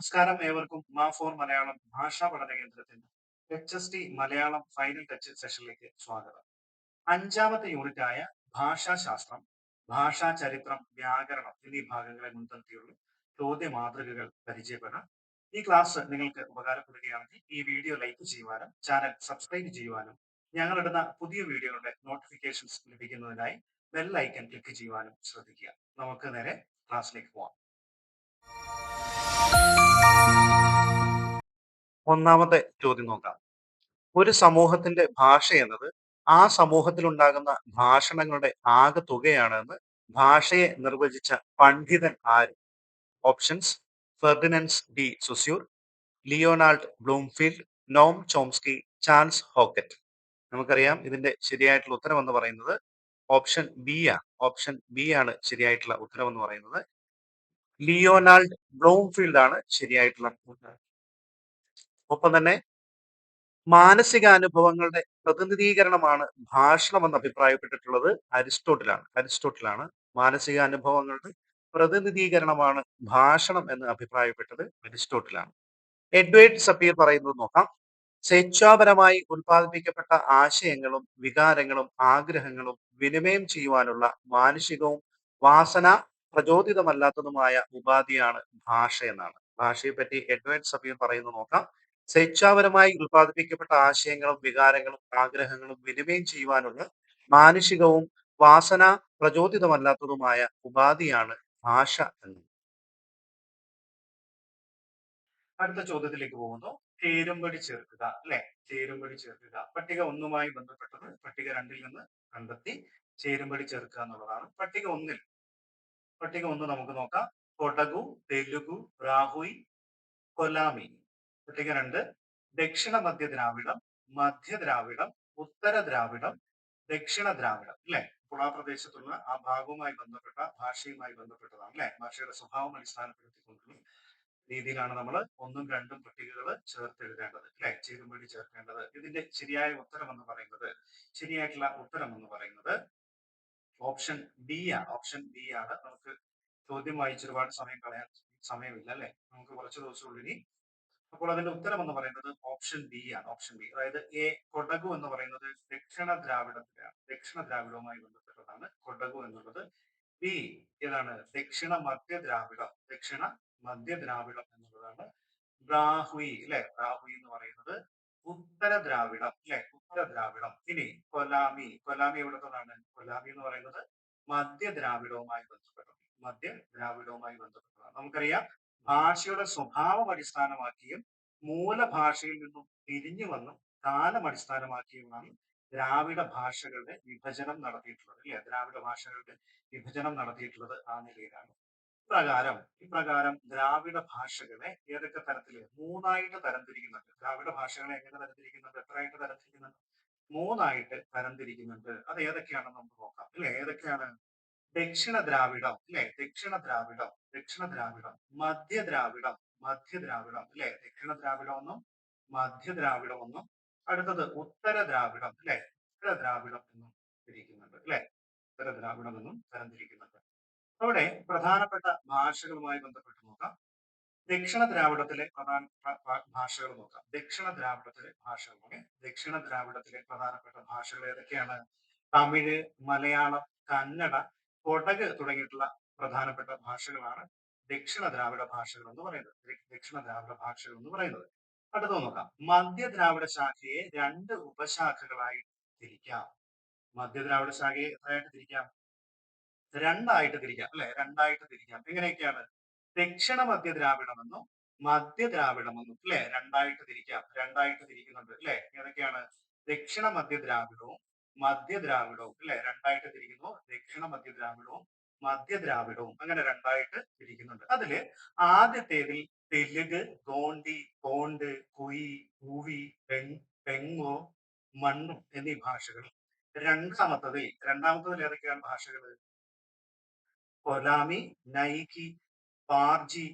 നമസ്കാരം ഏവർക്കും. മാ ഫോർ മലയാളം ഭാഷാ പഠന കേന്ദ്രത്തിന്റെ H S T Malayalam final touch സെഷനിലേക്ക് സ്വാഗതം. അഞ്ചാമത്തെ യൂണിറ്റ് ആയ ഭാഷാശാസ്ത്രം ഭാഷാ ചരിത്രം വ്യാകരണം എന്നീ ഭാഗങ്ങളെ മുൻനിർത്തിയുള്ള ചോദ്യ മാതൃകകൾ പരിചയപ്പെടാം. ഈ ക്ലാസ് നിങ്ങൾക്ക് ഉപകാരപ്പെടുകയാണെങ്കിൽ ഈ വീഡിയോ ലൈക്ക് ചെയ്യുവാനും ചാനൽ സബ്സ്ക്രൈബ് ചെയ്യുവാനും ഞങ്ങളിടുന്ന പുതിയ വീഡിയോകളുടെ നോട്ടിഫിക്കേഷൻസ് ലഭിക്കുന്നതിനായി ബെൽ ഐക്കൺ ക്ലിക്ക് ചെയ്യുവാനും ശ്രദ്ധിക്കുക. നമുക്ക് നേരെ ക്ലാസ്സിലേക്ക് പോവാം. ഒന്നാമത്തെ ചോദ്യം നോക്കാം. ഒരു സമൂഹത്തിന്റെ ഭാഷ എന്നത് ആ സമൂഹത്തിൽ ഉണ്ടാകുന്ന ഭാഷണങ്ങളുടെ ആകെ തുകയാണെന്ന് ഭാഷയെ നിർവചിച്ച പണ്ഡിതൻ ആര്? Options Ferdinand de Saussure Leonard Bloomfield Noam Chomsky Charles Hockett. നമുക്കറിയാം ഇതിന്റെ ശരിയായിട്ടുള്ള ഉത്തരം എന്ന് പറയുന്നത് ഓപ്ഷൻ ബി ആണ് ഓപ്ഷൻ ബി ആണ് ശരിയായിട്ടുള്ള ഉത്തരം എന്ന് പറയുന്നത്. ലിയോനാൾഡ് ബ്ലൂംഫീൽഡ് ആണ് ശരിയായിട്ടുള്ള ഒപ്പം തന്നെ മാനസികാനുഭവങ്ങളുടെ പ്രതിനിധീകരണമാണ് ഭാഷണം എന്ന് അഭിപ്രായപ്പെട്ടിട്ടുള്ളത് അരിസ്റ്റോട്ടിലാണ്. അരിസ്റ്റോട്ടിലാണ് മാനസികാനുഭവങ്ങളുടെ പ്രതിനിധീകരണമാണ് ഭാഷണം എന്ന് അഭിപ്രായപ്പെട്ടത് അരിസ്റ്റോട്ടിലാണ്. എഡ്വേർഡ് സപ്പീർ പറയുന്നത് നോക്കാം. സ്വേച്ഛാപരമായി ഉൽപ്പാദിപ്പിക്കപ്പെട്ട ആശയങ്ങളും വികാരങ്ങളും ആഗ്രഹങ്ങളും വിനിമയം ചെയ്യുവാനുള്ള മാനുഷികവും വാസന പ്രചോദിതമല്ലാത്തതുമായ ഉപാധിയാണ് ഭാഷ എന്നാണ്. ഭാഷയെ പറ്റി എഡ്വേർഡ് സപ്പീർ പറയുന്നത് നോക്കാം. സ്വേച്ഛാപരമായി ഉൽപ്പാദിപ്പിക്കപ്പെട്ട ആശയങ്ങളും വികാരങ്ങളും ആഗ്രഹങ്ങളും വിനിമയം ചെയ്യുവാനുള്ള മാനുഷികവും വാസന പ്രചോദിതമല്ലാത്തതുമായ ഉപാധിയാണ് ഭാഷ എന്ന്. അടുത്ത ചോദ്യത്തിലേക്ക് പോകുന്നു. ചേരുംപടി ചേർക്കുക അല്ലെ? ചേരുംപടി ചേർക്കുക. പട്ടിക ഒന്നുമായി ബന്ധപ്പെട്ടത് പട്ടിക രണ്ടിൽ നിന്ന് കണ്ടെത്തി ചേരുംപടി ചേർക്കുക എന്നുള്ളതാണ്. പട്ടിക ഒന്നിൽ പട്ടിക ഒന്ന് നമുക്ക് നോക്കാം. കൊടകു തെലുഗു രാഹുയി കൊലാമി. പട്ടിക രണ്ട്. ദക്ഷിണ മധ്യ ദ്രാവിഡം മധ്യ ദ്രാവിഡം ഉത്തര ദ്രാവിഡം ദക്ഷിണ ദ്രാവിഡം. അല്ലെ? അപ്പോൾ ആ പ്രദേശത്തുള്ള ആ ഭാഗവുമായി ബന്ധപ്പെട്ട ഭാഷയുമായി ബന്ധപ്പെട്ടതാണ് അല്ലെ? ഭാഷയുടെ സ്വഭാവം അടിസ്ഥാനപ്പെടുത്തിക്കൊണ്ടുള്ള രീതിയിലാണ് നമ്മൾ ഒന്നും രണ്ടും പട്ടികകൾ ചേർത്ത് എഴുതേണ്ടത് അല്ലെ? ചേരുംപടി ചേർക്കേണ്ടത്. ഇതിന്റെ ശരിയായ ഉത്തരം എന്ന് പറയുന്നത് ശരിയായിട്ടുള്ള ഉത്തരം എന്ന് പറയുന്നത് ഓപ്ഷൻ ബി ആണ്. ഓപ്ഷൻ ബി ആണ്. നമുക്ക് ചോദ്യം വായിച്ച് ഒരുപാട് സമയം കളയാൻ സമയമില്ല അല്ലെ? നമുക്ക് കുറച്ച് ദിവസമുള്ളിനി അപ്പോൾ അതിന്റെ ഉത്തരം എന്ന് പറയുന്നത് ഓപ്ഷൻ ബി ആണ്. ഓപ്ഷൻ ബി അതായത് എ കൊടകു എന്ന് പറയുന്നത് ദക്ഷിണ ദ്രാവിഡത്തിലാണ്. ദക്ഷിണ ദ്രാവിഡവുമായി ബന്ധപ്പെട്ടതാണ് കൊടകു എന്നുള്ളത്. ബി ഏതാണ്? ദക്ഷിണ മധ്യ ദ്രാവിഡം. ദക്ഷിണ മധ്യ ദ്രാവിഡം എന്നുള്ളതാണ്. ബ്രാഹുയി അല്ലെ? ബ്രാഹുയി എന്ന് പറയുന്നത് ഉത്തര ദ്രാവിഡം അല്ലെ? ദ്രാവിഡം ഇനി കൊലാമി. കൊലാമി എവിടുത്തതാണ് കൊലാമി എന്ന് പറയുന്നത് മധ്യ ദ്രാവിഡവുമായി ബന്ധപ്പെട്ടത് മധ്യ ദ്രാവിഡവുമായി ബന്ധപ്പെട്ടതാണ്. നമുക്കറിയാം ഭാഷയുടെ സ്വഭാവം അടിസ്ഥാനമാക്കിയും മൂലഭാഷയിൽ നിന്നും തിരിഞ്ഞു വന്നും കാലം അടിസ്ഥാനമാക്കിയുമാണ് ദ്രാവിഡ ഭാഷകളുടെ വിഭജനം നടത്തിയിട്ടുള്ളത്. അല്ലെ? ദ്രാവിഡ ഭാഷകളുടെ വിഭജനം നടത്തിയിട്ടുള്ളത് ആ നിലയിലാണ്. ഇപ്രകാരം ഇപ്രകാരം ദ്രാവിഡ ഭാഷകളെ ഏതൊക്കെ തരത്തിൽ? മൂന്നായിട്ട് തരംതിരിക്കുന്നുണ്ട്. ദ്രാവിഡ ഭാഷകളെ എങ്ങനെ തരംതിരിക്കുന്നുണ്ട്? എത്രയായിട്ട് തരംതിരിക്കുന്നുണ്ട്? മൂന്നായിട്ട് തരംതിരിക്കുന്നുണ്ട്. അത് ഏതൊക്കെയാണെന്ന് നമുക്ക് നോക്കാം. അല്ലെ? ഏതൊക്കെയാണ്? ദക്ഷിണ ദ്രാവിഡം അല്ലെ? ദക്ഷിണ ദ്രാവിഡം ദക്ഷിണ ദ്രാവിഡം മധ്യ ദ്രാവിഡം മധ്യ ദ്രാവിഡം അല്ലെ? ദക്ഷിണ ദ്രാവിഡം ഒന്നും മധ്യ ദ്രാവിഡം ഒന്നും. അടുത്തത് ഉത്തര ദ്രാവിഡം അല്ലെ? ഉത്തര ദ്രാവിഡം എന്നും തിരിക്കുന്നുണ്ട് അല്ലെ? ഉത്തര ദ്രാവിഡം എന്നും തരംതിരിക്കുന്നുണ്ട്. അവിടെ പ്രധാനപ്പെട്ട ഭാഷകളുമായി ബന്ധപ്പെട്ട് നോക്കാം. ദക്ഷിണ ദ്രാവിഡത്തിലെ പ്രധാന ഭാഷകൾ നോക്കാം. ദക്ഷിണ ദ്രാവിഡത്തിലെ ഭാഷകളാണ് ദക്ഷിണ ദ്രാവിഡത്തിലെ പ്രധാനപ്പെട്ട ഭാഷകൾ ഏതൊക്കെയാണ്? തമിഴ് മലയാളം കന്നഡ കൊടക് തുടങ്ങിയിട്ടുള്ള പ്രധാനപ്പെട്ട ഭാഷകളാണ് ദക്ഷിണ ദ്രാവിഡ ഭാഷകൾ എന്ന് പറയുന്നത്. ദക്ഷിണ ദ്രാവിഡ ഭാഷകൾ എന്ന് പറയുന്നത്. അടുത്ത നോക്കാം. മധ്യ ദ്രാവിഡ ശാഖയെ രണ്ട് ഉപശാഖകളായി തിരിക്കാം. മധ്യ ദ്രാവിഡ ശാഖയെ എത്രയായിട്ട് തിരിക്കാം? രണ്ടായിട്ട് തിരിക്കാം അല്ലെ? രണ്ടായിട്ട് തിരിക്കാം. എങ്ങനെയൊക്കെയാണ്? ദക്ഷിണ മധ്യ ദ്രാവിഡമെന്നും മധ്യ ദ്രാവിഡമെന്നും അല്ലെ? രണ്ടായിട്ട് തിരിക്കാം രണ്ടായിട്ട് തിരിക്കുന്നുണ്ട് അല്ലെ? ഏതൊക്കെയാണ്? ദക്ഷിണ മധ്യ ദ്രാവിഡവും മധ്യ ദ്രാവിഡവും അല്ലെ? രണ്ടായിട്ട് തിരിക്കുന്നു ദക്ഷിണ മധ്യ ദ്രാവിഡവും മധ്യ ദ്രാവിഡവും അങ്ങനെ രണ്ടായിട്ട് തിരിക്കുന്നുണ്ട്. അതിൽ ആദ്യത്തേതിൽ തെലുഗ് ഗോണ്ടി കോണ്ട് കുയി കൂവി പെങ്ങോ മണ്ണും എന്നീ ഭാഷകൾ. രണ്ടാമത്തതിൽ രണ്ടാമത്തതിൽ ഏതൊക്കെയാണ് ഭാഷകൾ കൊലാമി നൈകി പാർജി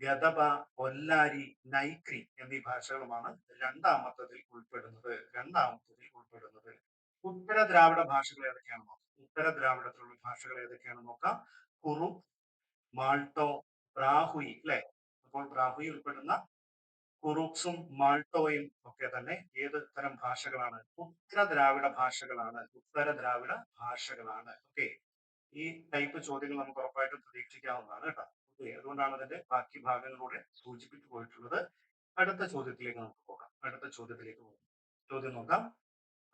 ഗതബ ഒല്ലാരി നൈക്രി എന്നീ ഭാഷകളുമാണ് രണ്ടാമത്തതിൽ ഉൾപ്പെടുന്നത് രണ്ടാമത്തതിൽ ഉൾപ്പെടുന്നത്. ഉത്തര ദ്രാവിഡ ഭാഷകൾ ഏതൊക്കെയാണ് നോക്കാം? ഉത്തര ദ്രാവിഡത്തിലുള്ള ഭാഷകൾ ഏതൊക്കെയാണ് നോക്കാം? കുറു മാൾട്ടോ ബ്രാഹുയി അല്ലെ? അപ്പോൾ ബ്രാഹുയി ഉൾപ്പെടുന്ന കുറുക്സും മാൾട്ടോയും ഒക്കെ തന്നെ ഏത് തരം ഭാഷകളാണ്? ഉത്തര ദ്രാവിഡ ഭാഷകളാണ് ഉത്തര ദ്രാവിഡ ഭാഷകളാണ്. ഓക്കെ. ഈ ടൈപ്പ് ചോദ്യങ്ങൾ നമുക്ക് ഉറപ്പായിട്ടും പ്രതീക്ഷിക്കാവുന്നതാണ് കേട്ടോ. ഓക്കെ അതുകൊണ്ടാണ് അതിന്റെ ബാക്കി ഭാഗങ്ങളിലൂടെ സൂചിപ്പിച്ചു പോയിട്ടുള്ളത്. അടുത്ത ചോദ്യത്തിലേക്ക് നമുക്ക് പോകാം. അടുത്ത ചോദ്യത്തിലേക്ക് പോകാം. ചോദ്യം നോക്കാം.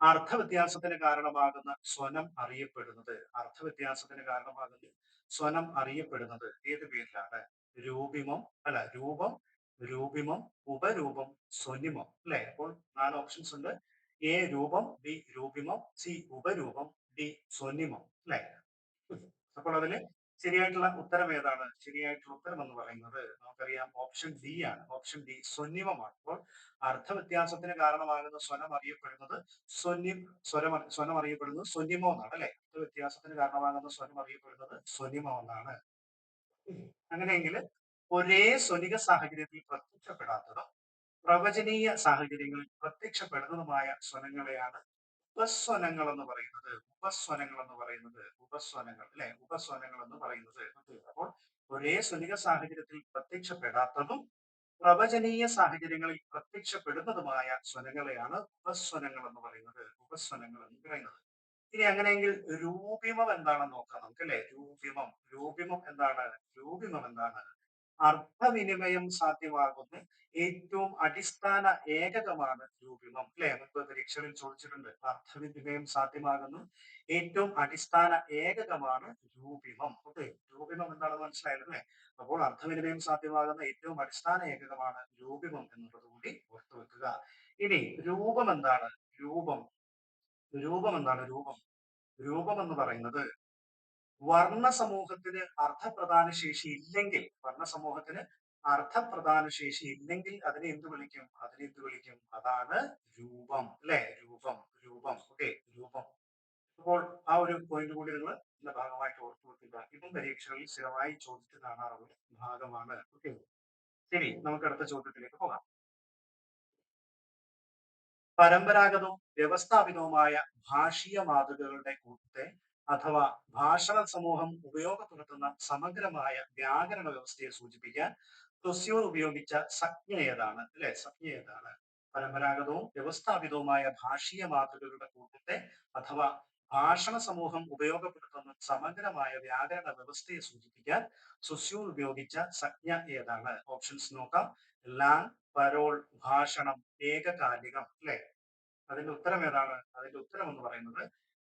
അർത്ഥവ്യത്യാസത്തിന് കാരണമാകുന്ന സ്വനം അറിയപ്പെടുന്നത്. അർത്ഥവ്യത്യാസത്തിന് കാരണമാകുന്ന സ്വനം അറിയപ്പെടുന്നത് ഏത് പേരിലാണ്? രൂപിമം അല്ല രൂപം രൂപിമം ഉപരൂപം സ്വനിമം. അല്ലെ? അപ്പോൾ നാല് ഓപ്ഷൻസ് ഉണ്ട്. എ രൂപം ബി രൂപിമം സി ഉപരൂപം ഡി സ്വനിമം. അല്ലെ? അപ്പോൾ അതിൽ ശരിയായിട്ടുള്ള ഉത്തരം ഏതാണ്? ശരിയായിട്ടുള്ള ഉത്തരം എന്ന് പറയുന്നത് നമുക്കറിയാം ഓപ്ഷൻ ഡി ആണ്. ഓപ്ഷൻ ഡി സ്വന്യമമാണ് അപ്പോൾ അർത്ഥവ്യത്യാസത്തിന് കാരണമാകുന്ന സ്വനം അറിയപ്പെടുന്നത് സ്വന്യം സ്വരം സ്വനം അറിയപ്പെടുന്നത് സ്വന്യമോ എന്നാണ് അല്ലെ? അർത്ഥവ്യത്യാസത്തിന് കാരണമാകുന്ന സ്വനം അറിയപ്പെടുന്നത് സ്വന്യമോ എന്നാണ്. അങ്ങനെയെങ്കിൽ ഒരേ സ്വനിക സാഹചര്യത്തിൽ പ്രത്യക്ഷപ്പെടാത്തതും പ്രവചനീയ സാഹചര്യങ്ങളിൽ പ്രത്യക്ഷപ്പെടുന്നതുമായ സ്വനങ്ങളെയാണ് ഉപസ്വനങ്ങൾ എന്ന് പറയുന്നത് ഉപസ്വനങ്ങൾ എന്ന് പറയുന്നത് ഉപസ്വനങ്ങൾ അല്ലെ? ഉപസ്വനങ്ങൾ എന്ന് പറയുന്നത് അപ്പോൾ ഒരേ സ്വനിക സാഹചര്യത്തിൽ പ്രത്യക്ഷപ്പെടാത്തതും പ്രവചനീയ സാഹചര്യങ്ങളിൽ പ്രത്യക്ഷപ്പെടുന്നതുമായ സ്വനങ്ങളെയാണ് ഉപസ്വനങ്ങൾ എന്ന് പറയുന്നത്. ഉപസ്വനങ്ങൾ എന്ന് പറയുന്നത്. ഇനി അങ്ങനെയെങ്കിൽ രൂപിമം എന്താണെന്ന് നോക്കാം നമുക്ക് അല്ലെ? രൂപിമം. രൂപിമം എന്താണ്? രൂപിമം എന്താണ്? അർത്ഥവിനിമയം സാധ്യമാകുന്ന ഏറ്റവും അടിസ്ഥാന ഏകകമാണ് രൂപിമം അല്ലെ? നമുക്ക് പരീക്ഷകളിൽ ചോദിച്ചിട്ടുണ്ട്. അർത്ഥവിനിമയം സാധ്യമാകുന്ന. ഏറ്റവും അടിസ്ഥാന ഏകകമാണ് രൂപിമം ഓക്കെ. രൂപിമം എന്താണെന്ന് മനസ്സിലായല്ലോ അല്ലെ? അപ്പോൾ അർത്ഥവിനിമയം സാധ്യമാകുന്ന ഏറ്റവും അടിസ്ഥാന ഏകകമാണ് രൂപിമം എന്നുള്ളത് കൂടി ഓർത്തു വെക്കുക. ഇനി രൂപം എന്താണ് രൂപം. രൂപം എന്താണ് രൂപം? രൂപം എന്ന് പറയുന്നത് വർണ സമൂഹത്തിന് അർത്ഥപ്രധാന ശേഷി ഇല്ലെങ്കിൽ വർണ സമൂഹത്തിന് അർത്ഥപ്രധാന ശേഷി ഇല്ലെങ്കിൽ അതിനെ എന്ത് വിളിക്കും? അതിനെ എന്ത് വിളിക്കും? അതാണ് രൂപം അല്ലെ? രൂപം രൂപം. ഓക്കെ രൂപം. അപ്പോൾ ആ ഒരു പോയിന്റ് കൂടി നിങ്ങൾ ഇതിന്റെ ഭാഗമായിട്ട് ഓർത്തു വെക്കുക. ഇതും പരീക്ഷകളിൽ സ്ഥിരമായി ചോദിച്ചു കാണാറുള്ള ഭാഗമാണ്. ഓക്കെ. ശരി നമുക്ക് അടുത്ത ചോദ്യത്തിലേക്ക് പോകാം. പരമ്പരാഗതവും വ്യവസ്ഥാപിതവുമായ ഭാഷീയ മാതൃകകളുടെ കൂട്ടത്തെ അഥവാ ഭാഷണ സമൂഹം ഉപയോഗപ്പെടുത്തുന്ന സമഗ്രമായ വ്യാകരണ വ്യവസ്ഥയെ സൂചിപ്പിക്കാൻ തൊസ്യൂർ ഉപയോഗിച്ച സംജ്ഞ ഏതാണ്? അല്ലെ? സംജ്ഞ ഏതാണ്? പരമ്പരാഗതവും വ്യവസ്ഥാപിതവുമായ ഭാഷീയ മാതൃകകളുടെ കൂട്ടത്തെ അഥവാ ഭാഷണ സമൂഹം ഉപയോഗപ്പെടുത്തുന്ന സമഗ്രമായ വ്യാകരണ വ്യവസ്ഥയെ സൂചിപ്പിക്കാൻ സുസ്യൂർ ഉപയോഗിച്ച സംജ്ഞ ഏതാണ്? ഓപ്ഷൻസ് നോക്കാം. ലാങ് പരോൾ ഭാഷണം ഏകകാലികം. അല്ലെ? അതിന്റെ ഉത്തരം ഏതാണ്? അതിന്റെ ഉത്തരം എന്ന് പറയുന്നത്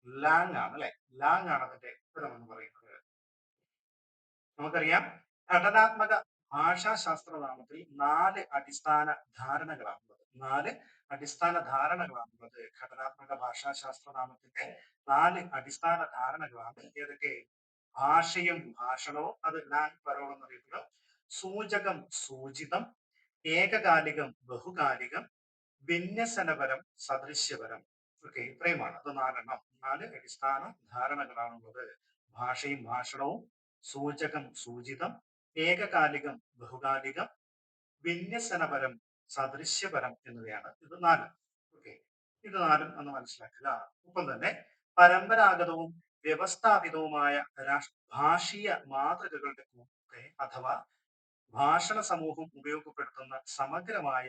ലാങ് ആണ് അല്ലെ? ലാങ് ആണ് അതിന്റെ ഉത്തരം എന്ന് പറയുന്നത്. നമുക്കറിയാം ഘടനാത്മക ഭാഷാശാസ്ത്ര നാമത്തിൽ നാല് അടിസ്ഥാന ധാരണകളാണുള്ളത്. നാല് അടിസ്ഥാന ധാരണകളാണുള്ളത് ഘടനാത്മക ഭാഷാശാസ്ത്ര നാമത്തിന്റെ നാല് അടിസ്ഥാന ധാരണകളാണ്. ഏതൊക്കെ? ഭാഷയും ഭാഷണവും അത് ലാങ് പരോൾ എന്നറിയപ്പെടും സൂചകം സൂചിതം. ഏകകാലികം ബഹുകാലികം. വിന്യസനപരം സദൃശ്യപരം. ഓക്കെ ഇത്രയുമാണ്. അത് നാലെണ്ണം. നാല് അടിസ്ഥാന ധാരണകളാണുള്ളത്. ഭാഷയും ഭാഷണവും സൂചകം സൂചിതം ഏകകാലികം ബഹുകാലികം വിന്യസനപരം സദൃശ്യപരം എന്നിവയാണ്. ഇത് നാല്. ഓക്കെ. ഇത് നാലും എന്ന് മനസ്സിലാക്കുക. ഒപ്പം തന്നെ പരമ്പരാഗതവും വ്യവസ്ഥാപിതവുമായ ഭാഷീയ മാതൃകകളുടെ കൂടെ അഥവാ ഭാഷണ സമൂഹം ഉപയോഗപ്പെടുത്തുന്ന സമഗ്രമായ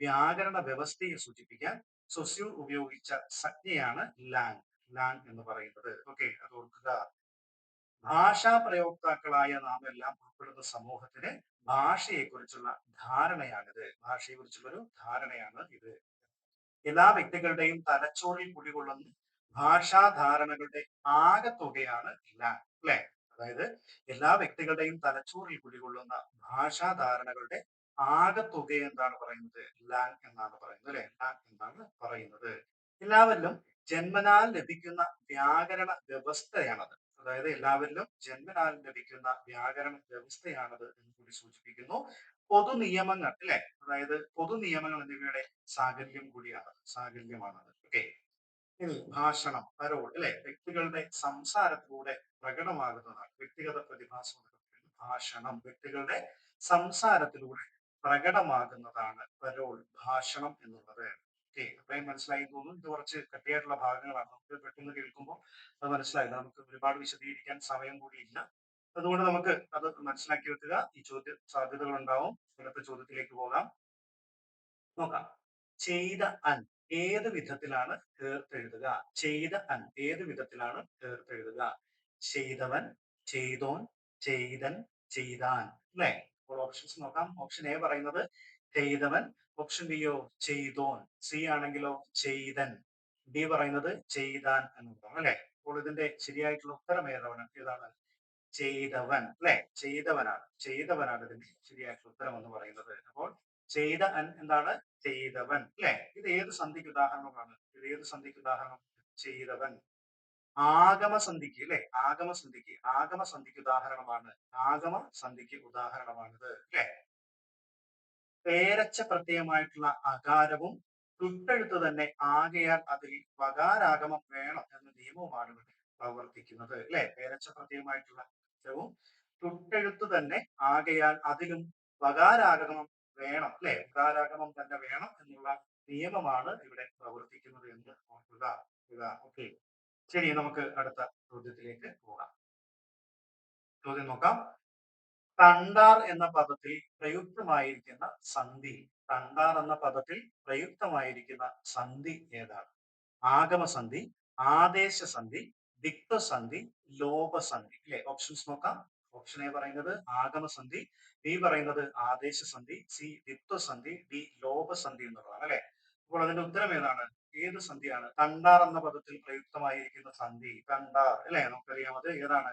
വ്യാകരണ വ്യവസ്ഥയെ സൂചിപ്പിക്കാൻ സൊസ്യൂർ ഉപയോഗിച്ച സംജ്ഞയാണ് ലാങ് ലാങ് എന്ന് പറയുന്നത്. ഓക്കെ അത് ഓർക്കുക. ഭാഷാ പ്രയോക്താക്കളായ നാം എല്ലാം ഉൾപ്പെടുന്ന സമൂഹത്തിന് ഭാഷയെക്കുറിച്ചുള്ള ധാരണയാണിത്. ഭാഷയെക്കുറിച്ചുള്ള ഒരു ധാരണയാണ് ഇത്. എല്ലാ വ്യക്തികളുടെയും തലച്ചോറിൽ കുടികൊള്ളുന്ന ഭാഷാധാരണകളുടെ ആകത്തുകയാണ് ലാങ് അല്ലെ? അതായത് എല്ലാ വ്യക്തികളുടെയും തലച്ചോറിൽ കുടികൊള്ളുന്ന ഭാഷാധാരണകളുടെ ആകത്തുക എന്താണ് പറയുന്നത്? ലാൻ എന്നാണ് പറയുന്നത് അല്ലെ? ലാൻ എന്നാണ് പറയുന്നത്. എല്ലാവരിലും ജന്മനാൽ ലഭിക്കുന്ന വ്യാകരണ വ്യവസ്ഥയാണത്. അതായത് എല്ലാവരിലും ജന്മനാൽ ലഭിക്കുന്ന വ്യാകരണ വ്യവസ്ഥയാണത് എന്ന് കൂടി സൂചിപ്പിക്കുന്നു. പൊതു നിയമങ്ങൾ അല്ലെ? അതായത് പൊതു നിയമങ്ങൾ എന്നിവയുടെ സാകല്യം കൂടിയാണ്. സാകല്യമാണത് ഓക്കെ. ഇനി ഭാഷണം പരോൾ അല്ലെ? വ്യക്തികളുടെ സംസാരത്തിലൂടെ പ്രകടമാകുന്നതാണ്. വ്യക്തിഗത പ്രതിഭാസം ഭാഷണം. വ്യക്തികളുടെ സംസാരത്തിലൂടെ പ്രകടമാകുന്നതാണ് പരോൾ ഭാഷണം എന്നുള്ളത്. ഓക്കെ അത്രയും മനസ്സിലായി തോന്നുന്നു. ഇത് കുറച്ച് കട്ടിയായിട്ടുള്ള ഭാഗങ്ങളാണ്. നമുക്ക് പെട്ടെന്ന് കേൾക്കുമ്പോൾ അത് മനസ്സിലായി നമുക്ക് ഒരുപാട് വിശദീകരിക്കാൻ സമയം കൂടി ഇല്ല. അതുകൊണ്ട് നമുക്ക് അത് മനസ്സിലാക്കി വെക്കുക. ഈ ചോദ്യ സാധ്യതകൾ ഉണ്ടാവും. ഇന്നത്തെ ചോദ്യത്തിലേക്ക് പോകാം. നോക്കാം. ചെയ്ത അൻ ഏത് വിധത്തിലാണ് ചേർത്തെഴുതുക ചെയ്ത അൻ ഏത് വിധത്തിലാണ് ചേർത്തെഴുതുക ചെയ്തവൻ ചെയ്തോൻ ചെയ്തൻ ചെയ്താൻ. അല്ലെ? അപ്പോൾ ഓപ്ഷൻസ് നോക്കാം. ഓപ്ഷൻ എ പറയുന്നത് ചെയ്തവൻ ഓപ്ഷൻ ബിയോ ചെയ്തോൻ. സി ആണെങ്കിലോ ചെയ്തൻ. ഡി പറയുന്നത് ചെയ്താൻ എന്നുള്ളതാണ് അല്ലെ? അപ്പോൾ ഇതിന്റെ ശരിയായിട്ടുള്ള ഉത്തരം ഏതാണ്? ഏതാണ്? ചെയ്തവൻ അല്ലെ? ചെയ്തവനാണ്. ചെയ്തവനാണ് ഇതിന്റെ ശരിയായിട്ടുള്ള ഉത്തരം എന്ന് പറയുന്നത്. അപ്പോൾ ചെയ്ത അൻ എന്താണ്? ചെയ്തവൻ അല്ലെ? ഇത് ഏത് സന്ധിക്ക് ഉദാഹരണമാണ്? ഇത് ഏത് സന്ധിക്ക് ഉദാഹരണം? ചെയ്തവൻ. ആഗമ സന്ധിക്ക് അല്ലെ? ആഗമസന്ധിക്ക് ആഗമസന്ധിക്ക് ആഗമ സന്ധിക്ക് ഉദാഹരണമാണ്. ആഗമ സന്ധിക്ക് ഉദാഹരണമാണിത് അല്ലെ? പേരച്ച പ്രത്യയമായിട്ടുള്ള അകാരവും തുട്ടെഴുത്ത് തന്നെ ആകയാൽ അതിൽ വകാരാഗമം വേണം എന്ന നിയമവുമാണ് ഇവിടെ പ്രവർത്തിക്കുന്നത് അല്ലെ? പേരച്ച പ്രത്യയമായിട്ടുള്ള അക്ഷരവും തുട്ടെഴുത്ത് തന്നെ ആകയാൽ അതിലും വകാരാഗമം വേണം അല്ലെ? വകാരാഗമം തന്നെ വേണം എന്നുള്ള നിയമമാണ് ഇവിടെ പ്രവർത്തിക്കുന്നത് എന്ന് ഓർക്കുക. ഓക്കെ. ശരി നമുക്ക് അടുത്ത ചോദ്യത്തിലേക്ക് പോകാം. ചോദ്യം നോക്കാം. തണ്ടാർ എന്ന പദത്തിൽ പ്രയുക്തമായിരിക്കുന്ന സന്ധി തണ്ടാർ എന്ന പദത്തിൽ പ്രയുക്തമായിരിക്കുന്ന സന്ധി ഏതാണ്? ആഗമസന്ധി ആദേശസന്ധി ദിക്തസന്ധി ലോപസന്ധി. അല്ലെ ഓപ്ഷൻസ് നോക്കാം. ഓപ്ഷൻ എ പറയുന്നത് ആഗമസന്ധി ബി പറയുന്നത് ആദേശസന്ധി സി ദിത്വസന്ധി ഡി ലോപസന്ധി എന്നുള്ളതാണ് അല്ലെ? അപ്പോൾ അതിന്റെ ഉത്തരം ഏതാണ്? ഏത് സന്ധിയാണ്? കണ്ടാർ എന്ന പദത്തിൽ പ്രയുക്തമായിരിക്കുന്ന സന്ധി കണ്ടാർ അല്ലെ? നമുക്കറിയാം അത് ഏതാണ്?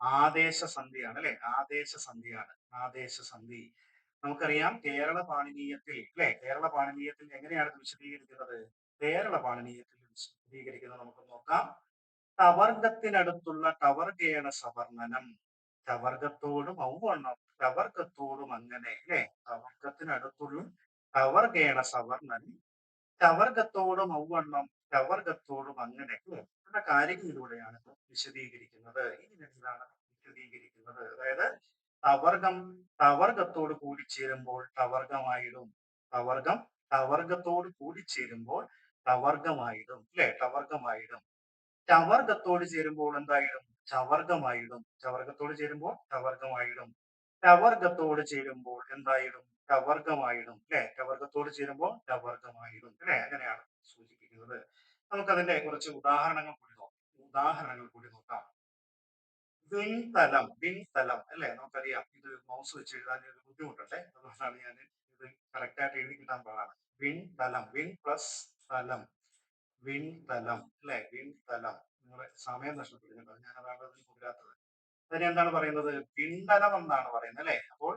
ആദേശ സന്ധിയാണ് അല്ലെ? ആദേശ സന്ധിയാണ് ആദേശ സന്ധി. നമുക്കറിയാം കേരള പാണിനീയത്തിൽ അല്ലെ? കേരള പാണിനീയത്തിൽ എങ്ങനെയാണ് വിശദീകരിക്കുന്നത്? കേരള പാണിനീയത്തിൽ വിശദീകരിക്കുന്നത് നമുക്ക് നോക്കാം. ടവർഗത്തിനടുത്തുള്ള ടവർഗേണ സവർണനം. ടവർഗത്തോടും ഔവണ്ണം ടവർഗത്തോടും അങ്ങനെ അല്ലെ? ടവർഗത്തിനടുത്തുള്ള ടവർഗേണ സവർണനം. ടവർഗത്തോടും ഔവണ്ണം ടവർഗത്തോടും അങ്ങനെ ഉള്ള കാര്യങ്ങളിലൂടെയാണ് വിശദീകരിക്കുന്നത്. ഇനി എന്താണ് വിശദീകരിക്കുന്നത്. അതായത് ടവർഗം ടവർഗത്തോട് കൂടിച്ചേരുമ്പോൾ ടവർഗമായിടും. ടവർഗം ടവർഗത്തോട് കൂടിച്ചേരുമ്പോൾ ടവർഗമായിടും അല്ലെ? ടവർഗമായിടും. ചവർഗത്തോട് ചേരുമ്പോൾ എന്തായിടും? ചവർഗമായിടും ചവർഗത്തോട് ചേരുമ്പോൾ ചവർഗമായിടും ചവർഗത്തോട് ചേരുമ്പോൾ എന്തായിടും? ചവർഗമായിടും അല്ലെ? ടവർഗത്തോട് ചേരുമ്പോൾ ടവർഗമായിടും അല്ലെ? അങ്ങനെയാണ് സൂചിപ്പിക്കുന്നത്. നമുക്കതിന്റെ കുറച്ച് ഉദാഹരണങ്ങൾ കൂടി നോക്കാം. ഉദാഹരണങ്ങൾ കൂടി നോക്കാം. വിൺതലം വിൺതലം അല്ലെ? നമുക്കറിയാം. ഇത് മൗസ് വെച്ച് എഴുതാൻ ഒരു ബുദ്ധിമുട്ടല്ലേ? അതുകൊണ്ടാണ് ഞാൻ ഇത് കറക്റ്റ് ആയിട്ട് എഴുതി കിട്ടാൻ പാടാണ്. വിൺതലം വിൺ പ്ലസ് തലം വിൺതലം അല്ലെ? വിൺതലം. നിങ്ങളെ സമയം നഷ്ടപ്പെടുന്നുണ്ടോ? ഞാൻ അതാണ് അതിന് കുതിരാത്തത് അതിന് എന്താണ് പറയുന്നത്? പിണ്ടലം എന്നാണ് പറയുന്നത് അല്ലെ? അപ്പോൾ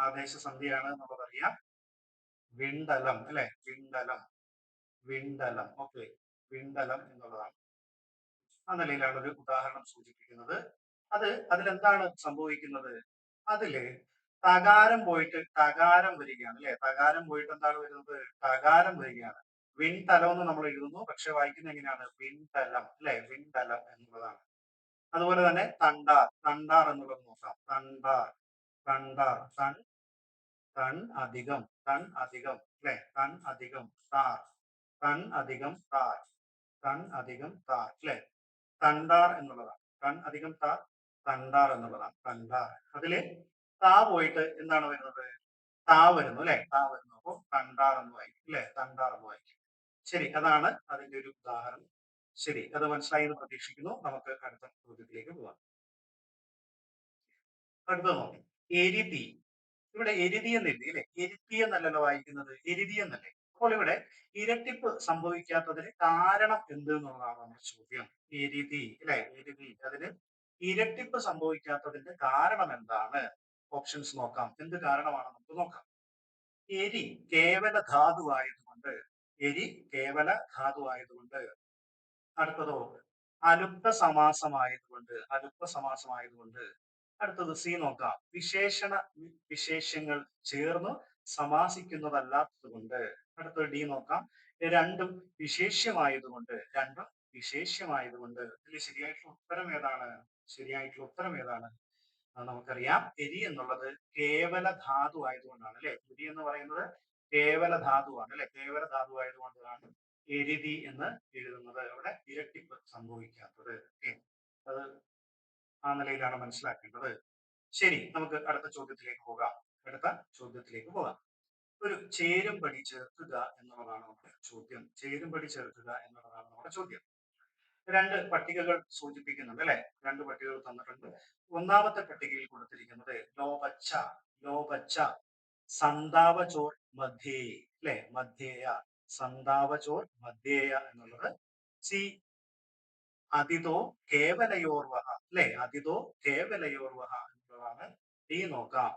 ആദേശ സന്ധിയാണ് അറിയാം വിണ്ടലം അല്ലെ? വിണ്ടലം. വിണ്ടലം. ഓക്കെ. വിണ്ടലം എന്നുള്ളതാണ്. ആ നിലയിലാണ് ഒരു ഉദാഹരണം സൂചിപ്പിക്കുന്നത്. അത് അതിലെന്താണ് സംഭവിക്കുന്നത്? അതിൽ തകാരം പോയിട്ട് തകാരം വരികയാണ് അല്ലെ? തകാരം പോയിട്ട് എന്താണ് വരുന്നത്? തകാരം വരികയാണ്. വിൺതലം എന്ന് നമ്മൾ എഴുതുന്നു. പക്ഷെ വായിക്കുന്നത് എങ്ങനെയാണ്? വിൺതലം അല്ലെ? വിൺതലം എന്നുള്ളതാണ്. അതുപോലെ തന്നെ തണ്ടാർ. തണ്ടാർ എന്നുള്ളത് നോക്കാം. തണ്ടാർ. തണ്ടാർ. തൺ തൺ അധികം തൺ അധികം അല്ലെ തൺ അധികം താർ. തൺ അധികം താർ. തൺ അധികം താർ അല്ലെ തണ്ടാർ എന്നുള്ളതാണ്. തൺ അധികം താർ തണ്ടാർ എന്നുള്ളതാണ്. തണ്ടാർ. അതിൽ താ പോയിട്ട് എന്താണ് വരുന്നത്? താ വരുന്നു അല്ലെ താ വരുന്നു. അപ്പോൾ തണ്ടാർ എന്ന് വായിക്കും അല്ലെ തണ്ടാർ എന്ന് വായിക്കും. ശരി അതാണ് അതിന്റെ ഒരു ഉദാഹരണം. ശരി അത് മനസ്സിലായി എന്ന് പ്രതീക്ഷിക്കുന്നു. നമുക്ക് അടുത്ത ചോദ്യത്തിലേക്ക് പോവാം. അടുത്ത നോക്കി. എരിതി. ഇവിടെ എരുതി എന്നില്ല ഇല്ലേ? എരുത്തി എന്നല്ലല്ലോ വായിക്കുന്നത്. എരുതി എന്നല്ലേ അപ്പോൾ ഇവിടെ ഇരട്ടിപ്പ് സംഭവിക്കാത്തതിന് കാരണം എന്ത് എന്നുള്ളതാണ് നമ്മുടെ ചോദ്യം. എരുതി അല്ലെ? എരുതി. അതിന് ഇരട്ടിപ്പ് സംഭവിക്കാത്തതിന്റെ കാരണം എന്താണ്? ഓപ്ഷൻസ് നോക്കാം. എന്ത് കാരണമാണ്? നമുക്ക് നോക്കാം. എരി കേവല ധാതു ആയതുകൊണ്ട് എരി കേവല ധാതു ധാതുവായതുകൊണ്ട് അടുത്തതോ അലുപ്ത സമാസമായതുകൊണ്ട് അലുപ്ത സമാസമായതുകൊണ്ട് അടുത്തത് സി നോക്കാം. വിശേഷണ വിശേഷങ്ങൾ ചേർന്ന് സമാസിക്കുന്നതല്ലാത്തത് കൊണ്ട് അടുത്തത് ഡി നോക്കാം. രണ്ടും വിശേഷ്യമായതുകൊണ്ട്. രണ്ടും വിശേഷ്യമായതുകൊണ്ട്. ഇതിൽ ശരിയായിട്ടുള്ള ഉത്തരം ഏതാണ്? ശരിയായിട്ടുള്ള ഉത്തരം ഏതാണ്? നമുക്കറിയാം. എരി എന്നുള്ളത് കേവല ധാതു ആയതുകൊണ്ടാണ് അല്ലെ? എരി എന്ന് പറയുന്നത് കേവല ആണ് അല്ലെ? കേവല ധാതു ആയതുകൊണ്ടാണ് എരിതി എന്ന് എഴുതുന്നത്. അവിടെ ഇരട്ടിപ്പ് സംഭവിക്കാത്തത്. അത് ആ നിലയിലാണ് മനസ്സിലാക്കേണ്ടത്. ശരി നമുക്ക് അടുത്ത ചോദ്യത്തിലേക്ക് പോകാം. അടുത്ത ചോദ്യത്തിലേക്ക് പോകാം. ഒരു ചേരുംപടി ചേർക്കുക എന്നുള്ളതാണ് നമ്മുടെ ചോദ്യം. ചേരുംപടി ചേർക്കുക എന്നുള്ളതാണ് നമ്മുടെ ചോദ്യം. രണ്ട് പട്ടികകൾ സൂചിപ്പിക്കുന്നുണ്ട് അല്ലെ? രണ്ട് പട്ടികകൾ തന്നിട്ടുണ്ട്. ഒന്നാമത്തെ പട്ടികയിൽ കൊടുത്തിരിക്കുന്നത് ലോപച്ച ലോപച്ച സന്താവചോർ മധ്യേ അല്ലെ? മധ്യേയ സന്താവചോർ മധ്യേയ എന്നുള്ളത് സി അതിതോ കേവലയോർവഹ അല്ലെ? അതിതോ കേവലയോർവഹ എന്നുള്ളതാണ് ഡി നോക്കാം.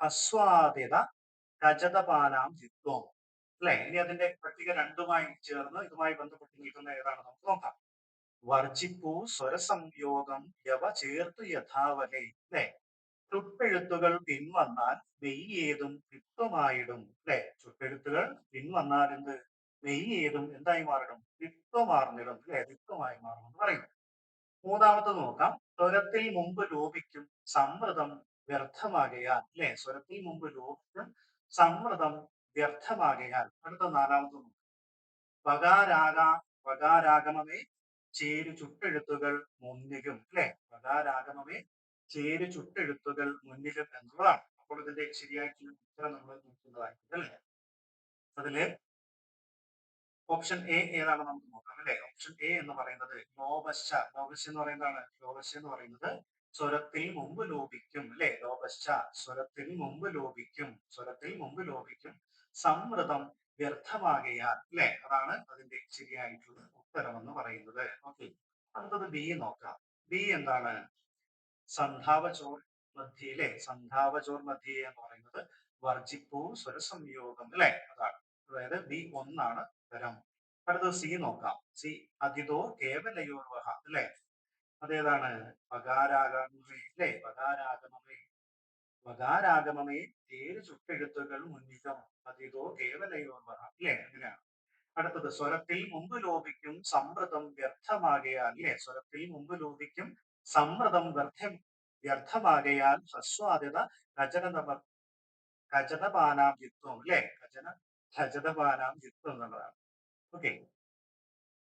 അസ്വാദിത രജതപാനാം ജിത്വം അല്ലെ? ഇനി അതിന്റെ പട്ടിക രണ്ടുമായി ചേർന്ന് ഇതുമായി ബന്ധപ്പെട്ട് നിൽക്കുന്ന ഏതാണ് നമുക്ക് നോക്കാം. വർജിപ്പു സ്വരസംയോഗം യവ ചേർത്തു യഥാവലെ അല്ലെ? ചുട്ടെഴുത്തുകൾ പിൻവന്നാൽ മെയ്യേതും വിത്വമായിടും അല്ലെ? ചുട്ടെഴുത്തുകൾ പിൻവന്നാൽ എന്ത്? മെയ്യേതും എന്തായി മാറിടും? വിത്വമാർന്നിടും അല്ലെ? വിത്വമായി മാറും എന്ന് പറയും മൂന്നാമത്തത് നോക്കാം. സ്വരത്തിൽ മുമ്പ് ലോപിക്കും സമ്മൃതം വ്യർത്ഥമാകയാൽ അല്ലെ? സ്വരത്തിൽ മുമ്പ് ലോപിക്കും സമ്മൃതം വ്യർത്ഥമാകയാൽ. അടുത്ത നാലാമത്തെ നോക്കാം. വകാരാഗ വകാരാഗമമേ ചേരു ചുട്ടെഴുത്തുകൾ മുന്നിലും അല്ലെ? വകാരാഗമമേ ചേരു ചുട്ടെഴുത്തുകൾ മുന്നിലും എന്നുള്ളതാണ് അപ്പോൾ ഇതിന്റെ ശരിയായിട്ടുള്ള ഉത്തരം നമ്മൾ നോക്കുന്നതായിട്ടുണ്ട് അല്ലെ? അതിൽ ഓപ്ഷൻ എ ഏതാണ് നമുക്ക് നോക്കാം അല്ലെ? ഓപ്ഷൻ എ എന്ന് പറയുന്നത് ലോപശ്ച. ലോപശ്ച എന്ന് പറയുന്നതാണ്. ലോപശ്ച എന്ന് പറയുന്നത് സ്വരത്തിൽ മുമ്പ് ലോപിക്കും അല്ലെ? ലോപശ്ച. സ്വരത്തിൽ മുമ്പ് ലോപിക്കും. സ്വരത്തിൽ മുമ്പ് ലോപിക്കും. സമൃദ്ധം വ്യർത്ഥമാകയാൽ അല്ലെ? അതാണ് അതിന്റെ ശരിയായിട്ടുള്ള ഉത്തരം എന്ന് പറയുന്നത്. ഓക്കെ അടുത്തത് ബി നോക്കാം. ബി എന്താണ്? സന്ധാവചോർ മധ്യ അല്ലെ? സന്ധാവചോർ മധ്യ എന്ന് പറയുന്നത് വർജിപ്പൂ സ്വരസംയോഗം അല്ലെ? അതാണ്. അതായത് ബി ഒന്നാണ് ഉത്തരം അടുത്തത് സി നോക്കാം. സി അതിതോ കേവലയോർവഹ അല്ലെ? അതേതാണ്? പകാരാഗമേ അല്ലെ? പകാരാഗമേ വകാരാഗമമേ ഏഴ് ചുട്ടെഴുത്തുകൾ മുന്നിതം അതിതോ കേവലയോർവഹ അല്ലെ? അങ്ങനെയാണ്. അടുത്തത് സ്വരത്തിൽ മുമ്പ് ലോപിക്കും സമൃദ്ധം വ്യർത്ഥമാകയാൽ അല്ലെ? സ്വരത്തിൽ മുമ്പ് ലോപിക്കും സമൃദ്ധം വ്യർത്ഥം വ്യർത്ഥമാകയാൽ ഹസ്വാദിത രചനതമ ഖജതപാനാം യുത്വം അല്ലെ? ഖജന ഖജതപാനാം യുത്വം എന്നുള്ളതാണ്. ഓക്കെ.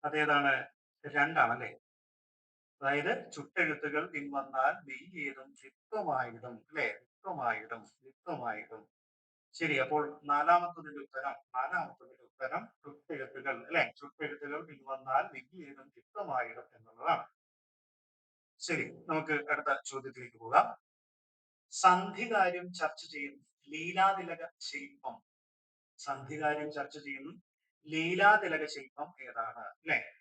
അതേതാണ്? രണ്ടാണല്ലേ? അതായത് ചുട്ടെഴുത്തുകൾ പിൻവന്നാൽ മെയ്യേതും ലിപ്തമായിടും അല്ലെ? ലിപ്തമായിടും ലിപ്തമായിടും. ശരി അപ്പോൾ നാലാമത്തതിന്റെ ഉത്തരം നാലാമത്തതിന്റെ ഉത്തരം ചുട്ടെഴുത്തുകൾ അല്ലെ? ചുട്ടെഴുത്തുകൾ പിൻവന്നാൽ മെയ്യേതും ലിപ്തമായിടും എന്നുള്ളതാണ്. ശരി നമുക്ക് അടുത്ത ചോദ്യത്തിലേക്ക് പോകാം. സന്ധികാര്യം ചർച്ച ചെയ്യുന്നു. ലീലാതിലക ശില്പം. സന്ധികാര്യം ചർച്ച ചെയ്യുന്നു. ലീലാതിലക ശില്പം ഏതാണ്? അല്ലെ?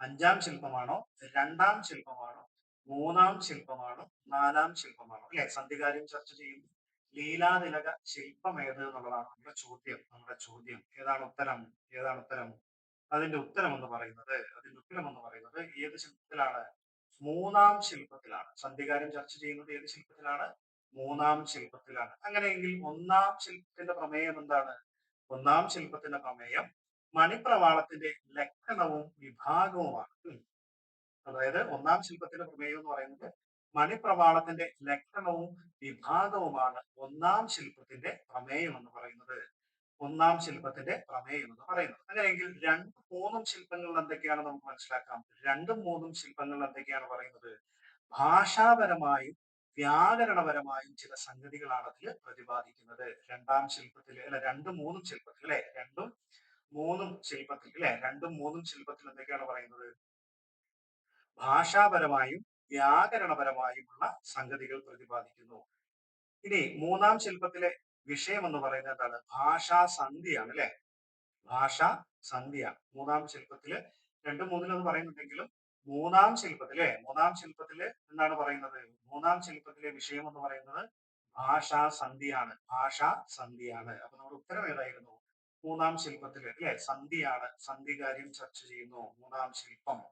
അഞ്ചാം ശില്പമാണോ? രണ്ടാം ശില്പമാണോ? മൂന്നാം ശില്പമാണോ? നാലാം ശില്പമാണോ? അല്ലെ? സന്ധികാര്യം ചർച്ച ചെയ്യുന്നു ലീലാതിലക ശില്പം ഏത് എന്നുള്ളതാണ് നമ്മുടെ ചോദ്യം. നമ്മുടെ ചോദ്യം. ഏതാണ് ഉത്തരം? ഏതാണ് ഉത്തരം? അതിന്റെ ഉത്തരം എന്ന് പറയുന്നത് അതിന്റെ ഉത്തരം എന്ന് പറയുന്നത് ഏത് ശില്പത്തിലാണ്? മൂന്നാം ശില്പത്തിലാണ്. സന്ധികാര്യം ചർച്ച ചെയ്യുന്നത് ഏത് ശില്പത്തിലാണ്? മൂന്നാം ശില്പത്തിലാണ്. അങ്ങനെയെങ്കിൽ ഒന്നാം ശില്പത്തിന്റെ പ്രമേയം എന്താണ്? ഒന്നാം ശില്പത്തിന്റെ പ്രമേയം മണിപ്രവാളത്തിന്റെ ലക്ഷണവും വിഭാഗവുമാണ്. അതായത് ഒന്നാം ശില്പത്തിന്റെ പ്രമേയം എന്ന് പറയുന്നത് മണിപ്രവാളത്തിന്റെ ലക്ഷണവും വിഭാഗവുമാണ് ഒന്നാം ശില്പത്തിന്റെ പ്രമേയം എന്ന് പറയുന്നത്. ഒന്നാം ശില്പത്തിന്റെ പ്രമേയം എന്ന് പറയുന്നത്. അങ്ങനെയെങ്കിൽ രണ്ടും മൂന്നും ശില്പങ്ങൾ എന്തൊക്കെയാണ് നമുക്ക് മനസ്സിലാക്കാം? രണ്ടും മൂന്നും ശില്പങ്ങൾ എന്തൊക്കെയാണ് പറയുന്നത്? ഭാഷാപരമായും വ്യാകരണപരമായും ചില സംഗതികളാണ് അതിൽ പ്രതിപാദിക്കുന്നത്. രണ്ടാം ശില്പത്തിൽ അല്ല രണ്ടും മൂന്നും ശില്പത്തിൽ അല്ലെ? രണ്ടും മൂന്നും ശില്പത്തിൽ അല്ലെ? രണ്ടും മൂന്നും ശില്പത്തിൽ എന്തൊക്കെയാണ് പറയുന്നത്? ഭാഷാപരമായും വ്യാകരണപരമായുമുള്ള സംഗതികൾ പ്രതിപാദിക്കുന്നു. ഇനി മൂന്നാം ശില്പത്തിലെ വിഷയം എന്ന് പറയുന്നത് എന്താണ്? ഭാഷാ സന്ധിയാണ് അല്ലെ? ഭാഷാ സന്ധിയാണ് മൂന്നാം ശില്പത്തിൽ രണ്ടും മൂന്നിലെന്ന് പറയുന്നുണ്ടെങ്കിലും മൂന്നാം ശില്പത്തിലെ മൂന്നാം ശില്പത്തിൽ എന്താണ് പറയുന്നത്? മൂന്നാം ശില്പത്തിലെ വിഷയം എന്ന് പറയുന്നത് ഭാഷാ സന്ധിയാണ്. ഭാഷാ സന്ധിയാണ്. അപ്പൊ നമ്മുടെ ഉത്തരം ഏതായിരുന്നു? മൂന്നാം ശില്പത്തിൽ അല്ലെ? സന്ധിയാണ്. സന്ധി കാര്യം ചർച്ച ചെയ്യുന്നു. മൂന്നാം ശില്പം.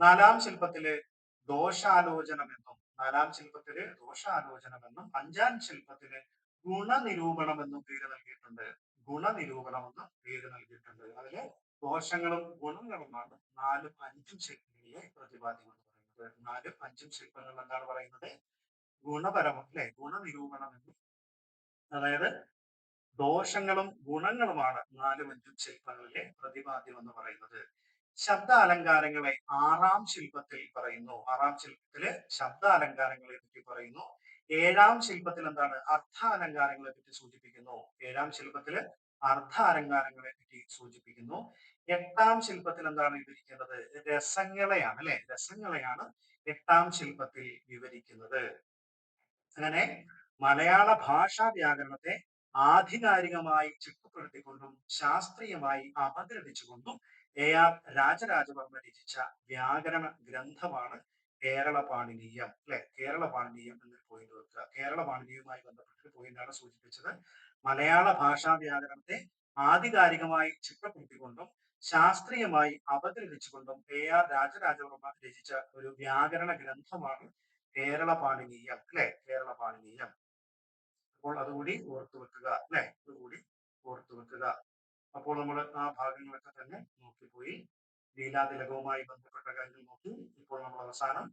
നാലാം ശില്പത്തിൽ ദോഷാലോചനമെന്നും നാലാം ശില്പത്തിൽ ദോഷാലോചനമെന്നും അഞ്ചാം ശില്പത്തിൽ ഗുണനിരൂപണം എന്നും പേര് നൽകിയിട്ടുണ്ട്. ഗുണനിരൂപണം എന്നും പേര് നൽകിയിട്ടുണ്ട്. അതിൽ ദോഷങ്ങളും ഗുണങ്ങളുമാണ്. നാലും അഞ്ചും ശില്പങ്ങളിലെ പ്രതിപാദ്യം എന്ന് പറയുന്നത്. നാലും അഞ്ചും ശില്പങ്ങൾ എന്താണ് പറയുന്നത്? ഗുണപരം അല്ലെ? ഗുണനിരൂപണം എന്ന്. അതായത് ദോഷങ്ങളും ഗുണങ്ങളുമാണ് നാലും അഞ്ചും ശില്പങ്ങളിലെ പ്രതിപാദ്യം എന്ന് പറയുന്നത്. ശബ്ദ അലങ്കാരങ്ങളെ ആറാം ശില്പത്തിൽ പറയുന്നു. ആറാം ശില്പത്തിൽ ശബ്ദ അലങ്കാരങ്ങളെ പറ്റി പറയുന്നു. ഏഴാം ശില്പത്തിൽ എന്താണ്? അർത്ഥ അലങ്കാരങ്ങളെ പറ്റി സൂചിപ്പിക്കുന്നു. ഏഴാം ശില്പത്തിൽ അർത്ഥ അലങ്കാരങ്ങളെ പറ്റി സൂചിപ്പിക്കുന്നു. എട്ടാം ശില്പത്തിൽ എന്താണ് വിവരിക്കുന്നത് രസങ്ങളെയാണ് അല്ലെ? രസങ്ങളെയാണ് എട്ടാം ശില്പത്തിൽ വിവരിക്കുന്നത്. അങ്ങനെ മലയാള ഭാഷാ വ്യാകരണത്തെ ആധികാരികമായി ചിട്ടപ്പെടുത്തിക്കൊണ്ടും ശാസ്ത്രീയമായി അപഗ്രഥിച്ചുകൊണ്ടും എ ആർ രാജരാജവർമ്മ രചിച്ച വ്യാകരണ ഗ്രന്ഥമാണ് കേരള പാണിനീയം അല്ലെ? കേരള പാണിനീയം എന്നൊരു പോയിന്റ് വെക്കുക. കേരള പാണിനീയവുമായി ബന്ധപ്പെട്ട പോയിന്റാണ് സൂചിപ്പിച്ചത്. മലയാള ഭാഷാ വ്യാകരണത്തെ ആധികാരികമായി ചിട്ടപ്പെടുത്തിക്കൊണ്ടും ശാസ്ത്രീയമായി അവതരിപ്പിച്ചുകൊണ്ടും എ ആർ രാജരാജവർമ്മ രചിച്ച ഒരു വ്യാകരണ ഗ്രന്ഥമാണ് കേരള പാണിനീയം അല്ലെ? കേരള പാണിനീയം. അപ്പോൾ അതുകൂടി ഓർത്തു വെക്കുക അല്ലെ? അതുകൂടി ഓർത്തു വെക്കുക. അപ്പോൾ നമ്മൾ ആ ഭാഗങ്ങളൊക്കെ തന്നെ നോക്കിപ്പോയി. ലീലാതിലകവുമായി ബന്ധപ്പെട്ട കാര്യങ്ങൾ നോക്കി. ഇപ്പോൾ നമ്മൾ അവസാനം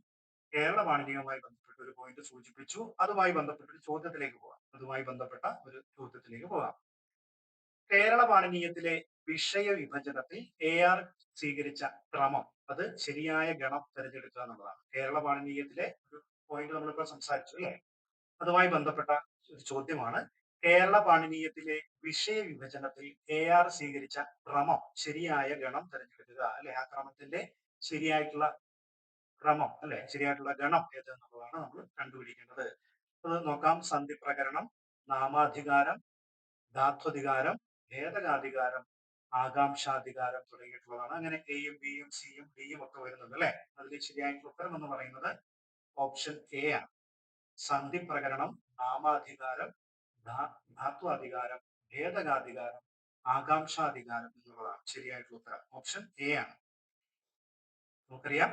കേരള വാണിജ്യവുമായി ബന്ധപ്പെട്ട ഒരു പോയിന്റ് സൂചിപ്പിച്ചു. അതുമായി ബന്ധപ്പെട്ട ഒരു ചോദ്യത്തിലേക്ക് പോകാം അതുമായി ബന്ധപ്പെട്ട ഒരു ചോദ്യത്തിലേക്ക് പോകാം കേരള വാണിജ്യത്തിലെ വിഷയ വിഭജനത്തിൽ എ ആർ സ്വീകരിച്ച ക്രമം അത് ശരിയായ ഗണം തിരഞ്ഞെടുക്കുക എന്നുള്ളതാണ്. കേരള വാണിജ്യത്തിലെ ഒരു പോയിന്റ് നമ്മളിപ്പോൾ സംസാരിച്ചു അല്ലേ? അതുമായി ബന്ധപ്പെട്ട ഒരു ചോദ്യമാണ്. കേരള പാണിനീയത്തിലെ വിഷയ വിഭജനത്തിൽ എ ആർ സ്വീകരിച്ച ക്രമം ശരിയായ ഗണം തിരഞ്ഞെടുക്കുക അല്ലെ? ആ ക്രമത്തിന്റെ ശരിയായിട്ടുള്ള ക്രമം അല്ലെ? ശരിയായിട്ടുള്ള ഗണം ഏത് എന്നുള്ളതാണ് നമ്മൾ കണ്ടുപിടിക്കേണ്ടത്. അത് നോക്കാം. സന്ധി പ്രകരണം നാമാധികാരം ധാത്വധികാരം ഭേദകാധികാരം ആകാംക്ഷാധികാരം തുടങ്ങിയിട്ടുള്ളതാണ്. അങ്ങനെ എയും ബിയും സിയും ഡിയും ഒക്കെ വരുന്നുണ്ട് അല്ലെ? അതിൽ ശരിയായിട്ടുള്ള ഉത്തരം എന്ന് പറയുന്നത് ഓപ്ഷൻ എ ആണ്. സന്ധി പ്രകരണം നാമാധികാരം ധാത്വാധികാരം ഭേദകാധികാരം ആകാംക്ഷാധികാരം എന്നുള്ളതാണ് ശരിയായിട്ടുള്ള ഉത്തരം. ഓപ്ഷൻ എ ആണ്. നമുക്കറിയാം.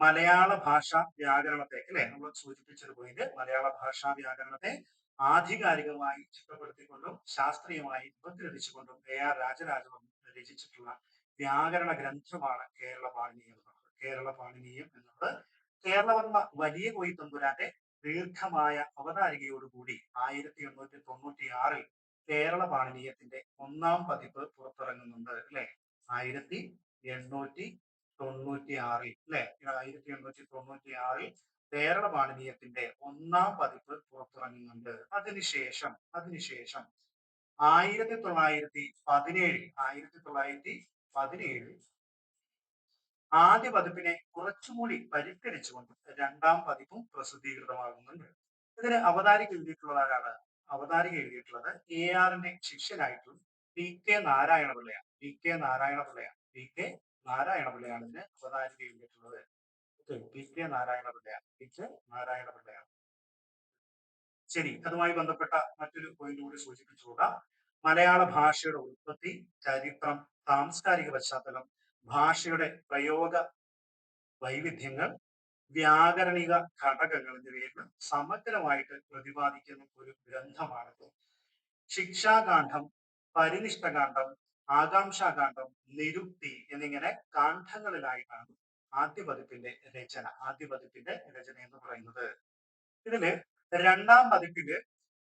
മലയാള ഭാഷാ വ്യാകരണത്തെ അല്ലെ? നമ്മൾ സൂചിപ്പിച്ചത് പോയിന്റ് മലയാള ഭാഷാ വ്യാകരണത്തെ ആധികാരികമായി ചിട്ടപ്പെടുത്തിക്കൊണ്ടും ശാസ്ത്രീയമായി ഉപഗ്രഹിച്ചുകൊണ്ടും എ ആർ രാജരാജവർമ്മ രചിച്ചിട്ടുള്ള വ്യാകരണ ഗ്രന്ഥമാണ് കേരള പാണിനീയം എന്നുള്ളത് കേരള പാണിനീയം എന്നുള്ളത് കേരളവർമ്മ വലിയ കൊയ്ത്തമ്പുരാന്റെ ദീർഘമായ അവതാരികയോടുകൂടി ആയിരത്തി എണ്ണൂറ്റി തൊണ്ണൂറ്റി ആറിൽ കേരള പാണിനീയത്തിന്റെ ഒന്നാം പതിപ്പ് പുറത്തിറങ്ങുന്നുണ്ട് അല്ലെ? ആയിരത്തി എണ്ണൂറ്റി തൊണ്ണൂറ്റി ആറിൽ അല്ലെ? ആയിരത്തി എണ്ണൂറ്റി തൊണ്ണൂറ്റി ആറിൽ കേരള വാണിജ്യത്തിന്റെ ഒന്നാം പതിപ്പ് പുറത്തിറങ്ങുന്നുണ്ട്. അതിനുശേഷം അതിനുശേഷം ആയിരത്തി തൊള്ളായിരത്തി പതിനേഴിൽ ആയിരത്തി തൊള്ളായിരത്തി പതിനേഴിൽ ആദ്യ പതിപ്പിനെ കുറച്ചുകൂടി പരിഷ്കരിച്ചുകൊണ്ട് രണ്ടാം പതിപ്പും പ്രസിദ്ധീകൃതമാകുന്നുണ്ട്. ഇതിന് അവതാരിക എഴുതിയിട്ടുള്ള ആരാണ് അവതാരിക എഴുതിയിട്ടുള്ളത് എ ആറിന്റെ ശിഷ്യനായിട്ടുള്ള പി കെ നാരായണപിള്ളയാണ്. പി കെ നാരായണപിള്ളയാണ്. പി കെ നാരായണപിള്ളയാണ് ഇതിന് അവതാരിക എഴുതിയിട്ടുള്ളത്. നാരായണപിള്ളയാണ്. പി കെ നാരായണപിള്ളയാണ്. ശരി അതുമായി ബന്ധപ്പെട്ട മറ്റൊരു പോയിന്റ് കൂടി സൂചിപ്പിച്ചുകൂടാ മലയാള ഭാഷയുടെ ഉത്പത്തി ചരിത്രം സാംസ്കാരിക പശ്ചാത്തലം ഭാഷയുടെ പ്രയോഗ വൈവിധ്യങ്ങൾ വ്യാകരണിക ഘടകങ്ങൾ എന്നിവയിൽ സമഗ്രമായിട്ട് പ്രതിപാദിക്കുന്ന ഒരു ഗ്രന്ഥമാണ് ശിക്ഷാകാന്ഡം പരിനിഷ്ഠകാന്ഡം ആകാംക്ഷാകാന്ഡം നിരുക്തി എന്നിങ്ങനെ കാണ്ഡങ്ങളിലായിട്ടാണ് ആദ്യ പതിപ്പിന്റെ രചന ആദ്യ പതിപ്പിന്റെ രചന എന്ന് പറയുന്നത്. ഇതിൽ രണ്ടാം പതിപ്പിൽ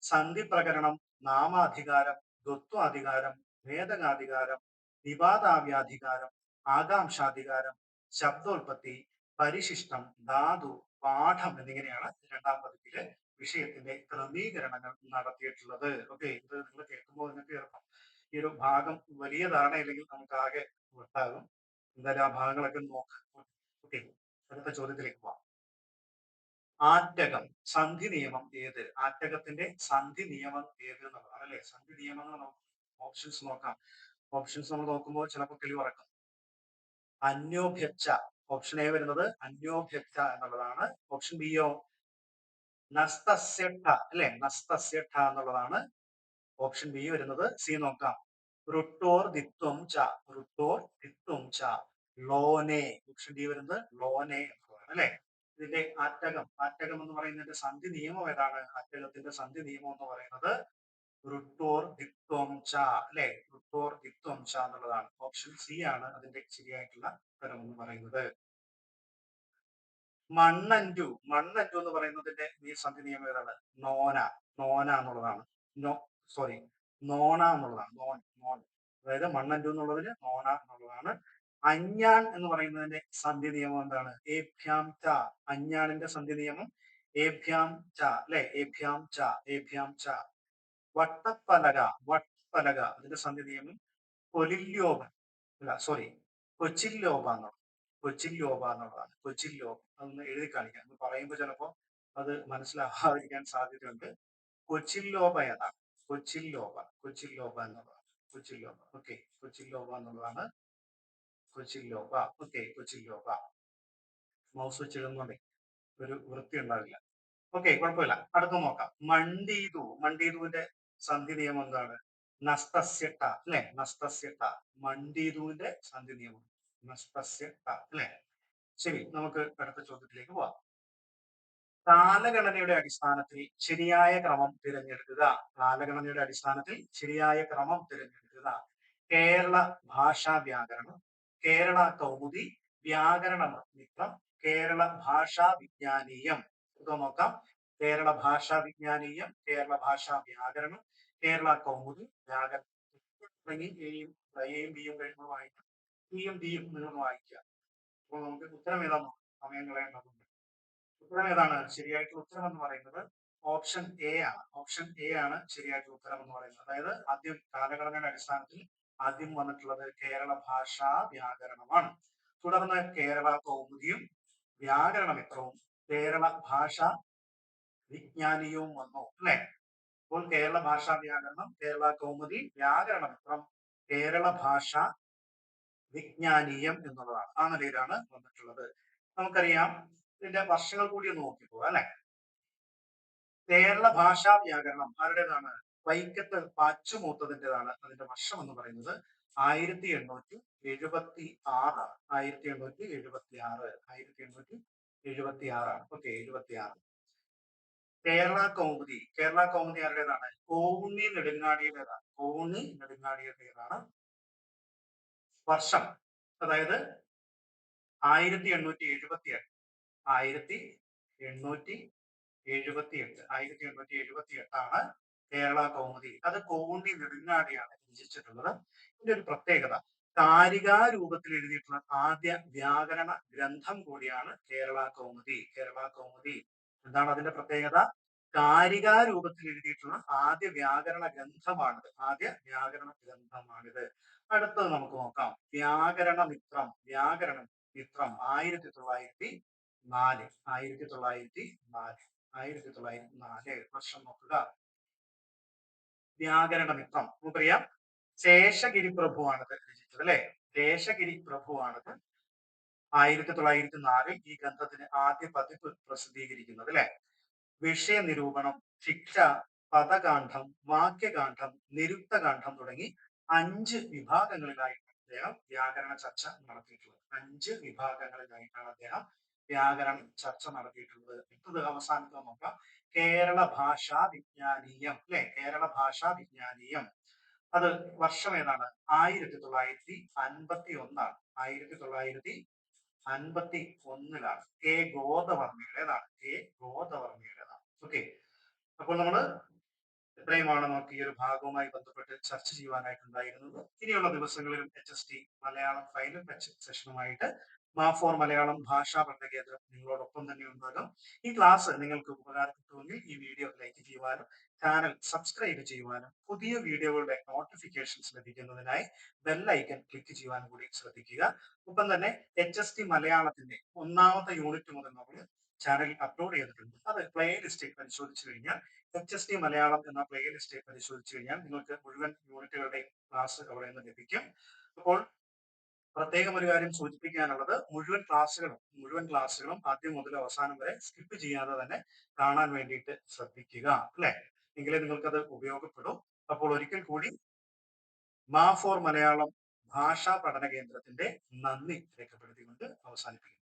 സന്ധി പ്രകരണം നാമാധികാരം ദ്വത്വാധികാരം ഭേദകാധികാരം വിവാദാവ്യാധികാരം ആകാംക്ഷാധികാരം ശബ്ദോൽപത്തി പരിശിഷ്ടം ധാതു പാഠം എന്നിങ്ങനെയാണ് രണ്ടാം പതിപ്പിൽ വിഷയത്തിന്റെ ക്രമീകരണങ്ങൾ നടത്തിയിട്ടുള്ളത്. ഓക്കെ ഇത് നിങ്ങൾ കേൾക്കുമ്പോൾ നിങ്ങൾക്ക് ഈ ഒരു ഭാഗം വലിയ ധാരണയില്ലെങ്കിൽ നമുക്ക് ആകെ വിട്ടാകും എന്തായാലും ആ ഭാഗങ്ങളൊക്കെ നോക്ക്. ഓക്കെ. അടുത്ത ചോദ്യത്തിലേക്ക് പോവാം. ആറ്റകം സന്ധി നിയമം ഏത്? ആറ്റകത്തിന്റെ സന്ധി നിയമം ഏത് എന്നുള്ളതാണ് അല്ലെ സന്ധി നിയമങ്ങൾ ഓപ്ഷൻസ് നോക്കാം. ഓപ്ഷൻസ് നമ്മൾ നോക്കുമ്പോൾ ചിലപ്പോൾ കിളിവറക്കും അന്യോഭ്യച്ച ഓപ്ഷൻ എ വരുന്നത് അന്യോഭ്യച്ച എന്നുള്ളതാണ്. ഓപ്ഷൻ ബിയോ നസ്തസ്യട്ട. അല്ലെ? നസ്തസ്യഠ എന്നുള്ളതാണ്. ഓപ്ഷൻ ബി വരുന്നത് സി നോക്കാം. റുട്ടോർ ദിത്വം ച. റുട്ടോർ ദിത്വം ച. ലോനെ. ഓപ്ഷൻ ഡി വരുന്നത് ലോനെ അല്ലെ? ഇതിന്റെ ആറ്റകം. ആറ്റകം എന്ന് പറയുന്നതിന്റെ സന്ധി നിയമം ഏതാണ്? ആറ്റകത്തിന്റെ സന്ധി നിയമം എന്ന് പറയുന്നത് റുട്ടോർ ദിത്വം ച അല്ലെ? റുട്ടോർ ദിത്വം ച എന്നുള്ളതാണ്. ഓപ്ഷൻ സി ആണ് അതിന്റെ ശരിയായിട്ടുള്ള ഉത്തരം എന്ന് പറയുന്നത്. മണ്ണഞ്ചു. മണ്ണഞ്ചു എന്ന് പറയുന്നതിന്റെ സന്ധി നിയമം ഏതാണ്? നോന. നോന എന്നുള്ളതാണ്. നോ സോറി നോണ എന്നുള്ളതാണ്. Non non. അതായത് മണ്ണഞ്ചു എന്നുള്ളതിന് നോണ എന്നുള്ളതാണ്. അഞ്ഞാൻ എന്ന് പറയുന്നതിന്റെ സന്ധി നിയമം എന്താണ്? ഏഭ്യാം ച. അഞ്ഞാണിന്റെ സന്ധി നിയമം ഏഭ്യാം ച. അല്ലെ? ഏഭ്യാം ച. ഏഭ്യാം ച. വട്ടപ്പലക വട്ടപ്പലക അതിന്റെ സന്ധി നിയമം കൊലില്യോപൻ അല്ല സോറി കൊച്ചില്ലോപ എന്നുള്ളത്. കൊച്ചില്ലോപ എന്നുള്ളതാണ്. കൊച്ചില്ലോപ അതൊന്ന് എഴുതി കാണിക്കാം. പറയുമ്പോൾ ചിലപ്പോ അത് മനസ്സിലാവാതിരിക്കാൻ സാധ്യതയുണ്ട്. കൊച്ചില്ലോപ ഏതാണ്? കൊച്ചില്ലോപ ലോബ എന്നുള്ളതാണ്. കൊച്ചില്ലോപ ഓക്കെ കൊച്ചില്ലോപ എന്നുള്ളതാണ്. കൊച്ചില്ലോപ ഓക്കെ കൊച്ചില്ലോപ മൗസ് വെച്ചിടുന്നുണ്ടേ ഒരു വൃത്തി ഉണ്ടാവില്ല. ഓക്കെ കുഴപ്പമില്ല. അടുത്ത നോക്കാം. മണ്ടീതു. മണ്ടീതുവിന്റെ സന്ധി നിയമം എന്താണ്? നസ്തസ്യട്ട. അല്ലെ? നസ്തസ്യട്ട. മണ്ടീതുവിന്റെ സന്ധി നിയമം. നസ്തസ്യട്ട. അല്ലെ? ശരി. നമുക്ക് അടുത്ത ചോദ്യത്തിലേക്ക് പോവാം. കാലഗണനയുടെ അടിസ്ഥാനത്തിൽ ശരിയായ ക്രമം തിരഞ്ഞെടുക്കുക. കാലഗണനയുടെ അടിസ്ഥാനത്തിൽ ശരിയായ ക്രമം തിരഞ്ഞെടുക്കുക. കേരള ഭാഷാ വ്യാകരണം കേരള കൗമുദി വ്യാകരണ മിത്രം കേരള ഭാഷാ വിജ്ഞാനീയം. നോക്കാം. കേരള ഭാഷാ വിജ്ഞാനീയം കേരള ഭാഷാ വ്യാകരണം കേരള കൗമുദി വ്യാകരണം എയും ബിയും കഴിയുമ്പോൾ വായിക്കാം. സിയും ഡിയും നിങ്ങൾ വായിക്കുക. അപ്പോൾ നമുക്ക് ഉത്തരം ഏതാണോ സമയം കളയേണ്ടതുണ്ട്. ഉത്തരം ഏതാണ്? ശരിയായിട്ടുള്ള ഉത്തരം എന്ന് പറയുന്നത് ഓപ്ഷൻ എ ആണ്. ഓപ്ഷൻ എ ആണ് ശരിയായിട്ടുള്ള ഉത്തരം എന്ന് പറയുന്നത്. അതായത് ആദ്യം കാലഘടനയുടെ അടിസ്ഥാനത്തിൽ ആദ്യം വന്നിട്ടുള്ളത് കേരള ഭാഷാ വ്യാകരണമാണ്. തുടർന്ന് കേരള കൗമുദിയും വ്യാകരണ മിത്രവും കേരള ഭാഷ വിജ്ഞാനിയും വന്നു അല്ലെ? അപ്പോൾ കേരള ഭാഷാ വ്യാകരണം കേരള കൗമുദി വ്യാകരണ മിത്രം കേരള ഭാഷ വിജ്ഞാനീയം എന്നുള്ളതാണ്. ആ നിലയിലാണ് വന്നിട്ടുള്ളത്. നമുക്കറിയാം ഇതിന്റെ വർഷങ്ങൾ കൂടി ഒന്ന് നോക്കിപ്പോ അല്ലെ? കേരള ഭാഷാ വ്യാകരണം ആരുടേതാണ്? വൈക്കത്ത് പാച്ചുമൂത്തതിന്റെതാണ് അതിന്റെ വർഷം എന്ന് പറയുന്നത്. ആയിരത്തി എണ്ണൂറ്റി എഴുപത്തി ആറ് ആയിരത്തി എണ്ണൂറ്റി എഴുപത്തി ആറ് ആയിരത്തി എണ്ണൂറ്റി എഴുപത്തി ആറാണ് ഓക്കെ എഴുപത്തി ആറ് കേരള കൗമുദി കേരള കൗമുദി ആരുടേതാണ്? കോവുണ്ണി നെടുങ്ങാടിയുടേതാണ്. കോവുണ്ണി നെടുങ്ങാടിയുടേതാണ് വർഷം. അതായത് ആയിരത്തി എണ്ണൂറ്റി എഴുപത്തി എട്ട് ആയിരത്തി എണ്ണൂറ്റി എഴുപത്തി എട്ട് ആയിരത്തി എണ്ണൂറ്റി എഴുപത്തി എട്ടാണ് കേരള കൗമുദി. അത് കോണ്ടി നെടുങ്ങാടിയാണ് രചിച്ചിട്ടുള്ളത്. ഇതിന്റെ ഒരു പ്രത്യേകത കാരികാ രൂപത്തിൽ എഴുതിയിട്ടുള്ള ആദ്യ വ്യാകരണ ഗ്രന്ഥം കൂടിയാണ് കേരള കൗമുദി. കേരള കൗമുദി എന്താണ് അതിന്റെ പ്രത്യേകത? കാരികാ രൂപത്തിൽ എഴുതിയിട്ടുള്ള ആദ്യ വ്യാകരണ ഗ്രന്ഥമാണിത്. ആദ്യ വ്യാകരണ ഗ്രന്ഥമാണിത്. അടുത്തത് നമുക്ക് നോക്കാം. വ്യാകരണ മിത്രം വ്യാകരണ മിത്രം ആയിരത്തി തൊള്ളായിരത്തി നാല്. ആയിരത്തി തൊള്ളായിരത്തി നാല്. ആയിരത്തി തൊള്ളായിരത്തി നാല്. വർഷം നോക്കുക? വ്യാകരണ മിത്രം. നമുക്കറിയാം. ശേഷഗിരി പ്രഭുവാണിത് രചിച്ചത് അല്ലെ? ശേഷഗിരി പ്രഭുവാണത് ആയിരത്തി തൊള്ളായിരത്തി നാലിൽ ഈ ഗ്രന്ഥത്തിന് ആദ്യ പതിപ്പ് പ്രസിദ്ധീകരിക്കുന്നത് അല്ലെ? വിഷയ നിരൂപണം ശിക്ഷ പദകാന്ഡം വാക്യകാന്ഡം നിരുക്തകാന്ഡം തുടങ്ങി അഞ്ച് വിഭാഗങ്ങളിലായിട്ടാണ് അദ്ദേഹം വ്യാകരണ ചർച്ച നടത്തിയിട്ടുള്ളത്. അഞ്ച് വിഭാഗങ്ങളിലായിട്ടാണ് അദ്ദേഹം വ്യാകരണ ചർച്ച നടത്തിയിട്ടുള്ളത്. അടുത്തത് അവസാനത്തെ നോക്കാം. കേരള ഭാഷാ വിജ്ഞാനീയം. അല്ലെ? കേരള ഭാഷാ വിജ്ഞാനീയം. അത് വർഷം ഏതാണ്? ആയിരത്തി തൊള്ളായിരത്തി അൻപത്തി ഒന്നാണ് ആയിരത്തി തൊള്ളായിരത്തി അൻപത്തി ഒന്നിലാണ് കെ ഗോദവർമ്മയുടേതാണ് കെ ഗോദവർമ്മയുടേതാണ് ഓക്കെ. അപ്പോൾ നമ്മൾ ഇത്രയുമാണ് നമുക്ക് ഈ ഒരു ഭാഗവുമായി ബന്ധപ്പെട്ട് ചർച്ച ചെയ്യുവാനായിട്ടുണ്ടായിരുന്നത്? ഇനിയുള്ള ദിവസങ്ങളിലും H S T Malayalam final സെഷനുമായിട്ട് മാഫോർ മലയാളം ഭാഷാ പഠന കേന്ദ്രം നിങ്ങളോടൊപ്പം തന്നെ ഉണ്ടാകും ഈ ക്ലാസ് നിങ്ങൾക്ക് ഉപകാരപ്പെട്ടുവെങ്കിൽ ഈ വീഡിയോ ലൈക്ക് ചെയ്യുവാനും ചാനൽ സബ്സ്ക്രൈബ് ചെയ്യുവാനും പുതിയ വീഡിയോകളുടെ നോട്ടിഫിക്കേഷൻസ് ലഭിക്കുന്നതിനായി ബെല്ലൈക്കൻ ക്ലിക്ക് ചെയ്യുവാനും കൂടി ശ്രദ്ധിക്കുക. ഒപ്പം തന്നെ എച്ച് എസ് ടി മലയാളത്തിന്റെ ഒന്നാമത്തെ യൂണിറ്റ് മുതൽ നമ്മൾ ചാനലിൽ അപ്ലോഡ് ചെയ്തിട്ടുണ്ട്. അത് പ്ലേലിസ്റ്റ് പരിശോധിച്ചു കഴിഞ്ഞാൽ എച്ച് എസ് ടി മലയാളം എന്ന പ്ലേലിസ്റ്റ് പരിശോധിച്ചു കഴിഞ്ഞാൽ നിങ്ങൾക്ക് മുഴുവൻ യൂണിറ്റുകളുടെയും ക്ലാസ് അവിടെ നിന്ന് ലഭിക്കും. അപ്പോൾ പ്രത്യേകം ഒരു കാര്യം സൂചിപ്പിക്കാനുള്ളത് മുഴുവൻ ക്ലാസ്സുകളും മുഴുവൻ ക്ലാസ്സുകളും ആദ്യം മുതൽ അവസാനം വരെ സ്കിപ്പ് ചെയ്യാതെ തന്നെ കാണാൻ വേണ്ടിയിട്ട് ശ്രദ്ധിക്കുക അല്ലെ? എങ്കിലേ നിങ്ങൾക്കത് ഉപയോഗപ്പെടും. അപ്പോൾ ഒരിക്കൽ കൂടി മാ ഫോർ മലയാളം ഭാഷാ പഠന കേന്ദ്രത്തിന്റെ നന്ദി രേഖപ്പെടുത്തിക്കൊണ്ട് അവസാനിപ്പിക്കുന്നു.